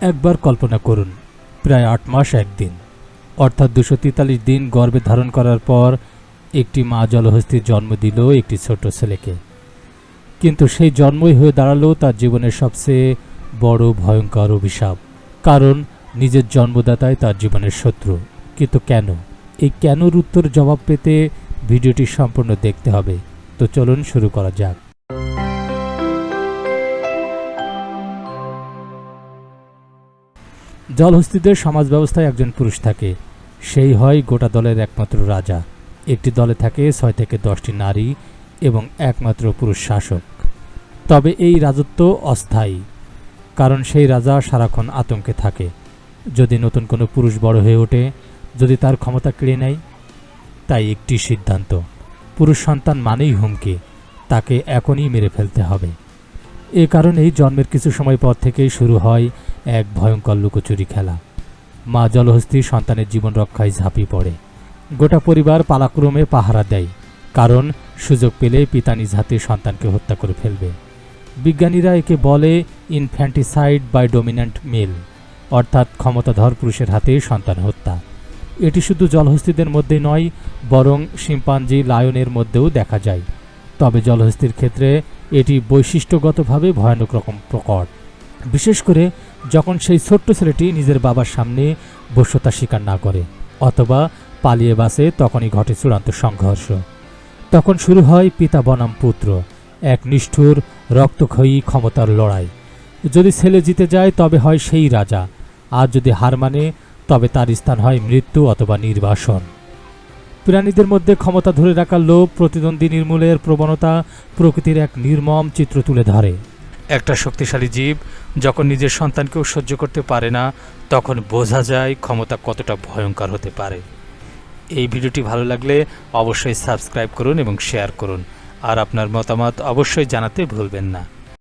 একবার কল্পনা করুন, প্রায় আট মাস একদিন। অর্থাৎ দুশো তেতাল্লিশ দিন গর্ভে ধারণ করার পর একটি মা জলহস্তির জন্ম দিল একটি ছোট ছেলেকে। কিন্তু সেই জন্মই হয়ে দাঁড়াল তার জীবনের সবচেয়ে বড় ভয়ঙ্কর অভিশাপ। কারণ নিজের জন্মদাতাই তার জীবনের শত্রু। কিন্তু কেন? এই কেনর উত্তর জবাব পেতে ভিডিওটি সম্পূর্ণ দেখতে হবে। তো চলুন শুরু করা যাক। জলহস্তিদের সমাজ ব্যবস্থায় একজন পুরুষ থাকে। সেই হয় গোটা দলের একমাত্র রাজা। একটি দলে থাকে ছয় থেকে দশটি নারী এবং একমাত্র পুরুষ শাসক। তবে এই রাজত্ব অস্থায়ী, কারণ সেই রাজা সারাক্ষণ আতঙ্কে থাকে। যদি নতুন কোনো পুরুষ বড় হয়ে ওঠে, যদি তার ক্ষমতা কেড়ে নেয়, তাই একটি সিদ্ধান্ত। পুরুষ সন্তান মানেই হুমকি, তাকে এখনই মেরে ফেলতে হবে। এ কারণেই জন্মের কিছু সময় পর থেকেই শুরু হয় এক ভয়ঙ্কর লুকোচুরি খেলা। মা জলহস্তি সন্তানের জীবন রক্ষায় ঝাঁপিয়ে পড়ে। গোটা পরিবার পালাক্রমে পাহারা দেয়, কারণ সুযোগ পেলে পিতা নিজ হাতে সন্তানকে হত্যা করে ফেলবে। বিজ্ঞানীরা একে বলে ইনফ্যান্টিসাইড বাই ডোমিন্যান্ট মেল অর্থাৎ ক্ষমতাধর পুরুষের হাতে সন্তান হত্যা। এটি শুধু জলহস্তিদের মধ্যে নয়, বরং শিম্পাঞ্জি লায়নের মধ্যেও দেখা যায়। তবে জলহস্তির ক্ষেত্রে এটি বৈশিষ্ট্যগতভাবে ভয়ানক রকম প্রকট। বিশেষ করে যখন সেই ছোট্ট ছেলেটি নিজের বাবার সামনে বশ্যতা স্বীকার না করে, অথবা পালিয়ে বাসে তখনই ঘটে চূড়ান্ত সংঘর্ষ। তখন শুরু হয় পিতা বনাম পুত্র, এক নিষ্ঠুর, রক্তক্ষয়ী ক্ষমতার লড়াই। যদি ছেলে জিতে যায়, তবে হয় সেই রাজা, আর যদি হার মানে তবে তার স্থান হয় মৃত্যু অথবা নির্বাসন। প্রাণীদের মধ্যে ক্ষমতা ধরে রাখার লোভ, প্রতিদ্বন্দ্বী নির্মূলের প্রবণতা প্রকৃতির এক নির্মম চিত্র তুলে ধরে। একটা শক্তিশালী জীব যখন নিজের সন্তানকেও সহ্য করতে পারে না, তখন বোঝা যায় ক্ষমতা কতটা ভয়ঙ্কর হতে পারে। এই ভিডিওটি ভালো লাগলে অবশ্যই সাবস্ক্রাইব করুন এবং শেয়ার করুন। আর আপনার মতামত অবশ্যই জানাতে ভুলবেন না।